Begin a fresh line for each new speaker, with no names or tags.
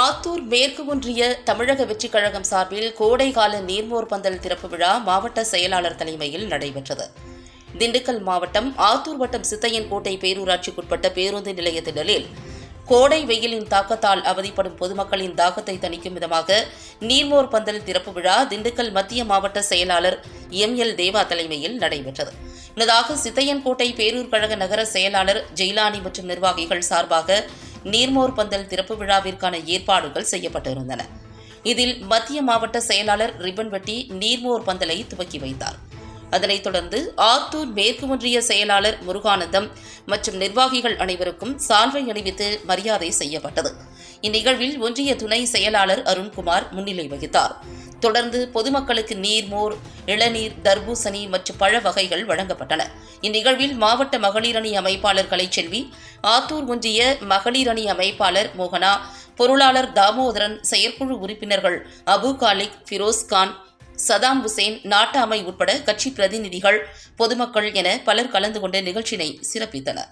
ஆத்தூர் மேற்கு ஒன்றிய தமிழக வெற்றிக் கழகம் சார்பில் கோடைகால நீர்மோர் பந்தல் திறப்பு விழா மாவட்ட செயலாளர் தலைமையில் நடைபெற்றது. திண்டுக்கல் மாவட்டம் ஆத்தூர் வட்டம் சித்தையன் கோட்டை பேரூராட்சிக்குட்பட்ட பேருந்து நிலைய திடலில் கோடை வெயிலின் தாக்கத்தால் அவதிப்படும் பொதுமக்களின் தாகத்தை தணிக்கும் விதமாக நீர்மோர் பந்தல் திறப்பு விழா திண்டுக்கல் மத்திய மாவட்ட செயலாளர் எம் எல் தேவா தலைமையில் நடைபெற்றது. முன்னதாக சித்தையன்கோட்டை பேரூர் கழக நகர செயலாளர் ஜெயிலானி மற்றும் நிர்வாகிகள் சார்பாக நீர்மோர் பந்தல் திறப்பு விழாவிற்கான ஏற்பாடுகள் செய்யப்பட்டிருந்தன. இதில் மத்திய மாவட்ட செயலாளர் ரிப்பன் வெட்டி நீர்மோர் பந்தலை துவக்கி வைத்தார். அதனைத் தொடர்ந்து ஆத்தூர் மேற்கு ஒன்றிய செயலாளர் முருகானந்தம் மற்றும் நிர்வாகிகள் அனைவருக்கும் சால்வை அணிவித்து மரியாதை செய்யப்பட்டது. இந்நிகழ்வில் ஒன்றிய துணை செயலாளர் அருண்குமார் முன்னிலை வகித்தார். தொடர்ந்து பொதுமக்களுக்கு நீர்மோர் இளநீர் தர்பூசணி மற்றும் பழ வகைகள் வழங்கப்பட்டன. இந்நிகழ்வில் மாவட்ட மகளிர் அணி அமைப்பாளர் கலைச்செல்வி ஆத்தூர் ஒன்றிய மகளிர் அணி அமைப்பாளர் மோகனா பொருளாளர் தாமோதரன் செயற்குழு உறுப்பினர்கள் அபு காலிக் ஃபிரோஸ்கான் சதாம் ஹுசேன் நாட்டாமை உட்பட கட்சி பிரதிநிதிகள் பொதுமக்கள் என பலர் கலந்து கொண்டு நிகழ்ச்சியினை சிறப்பித்தனர்.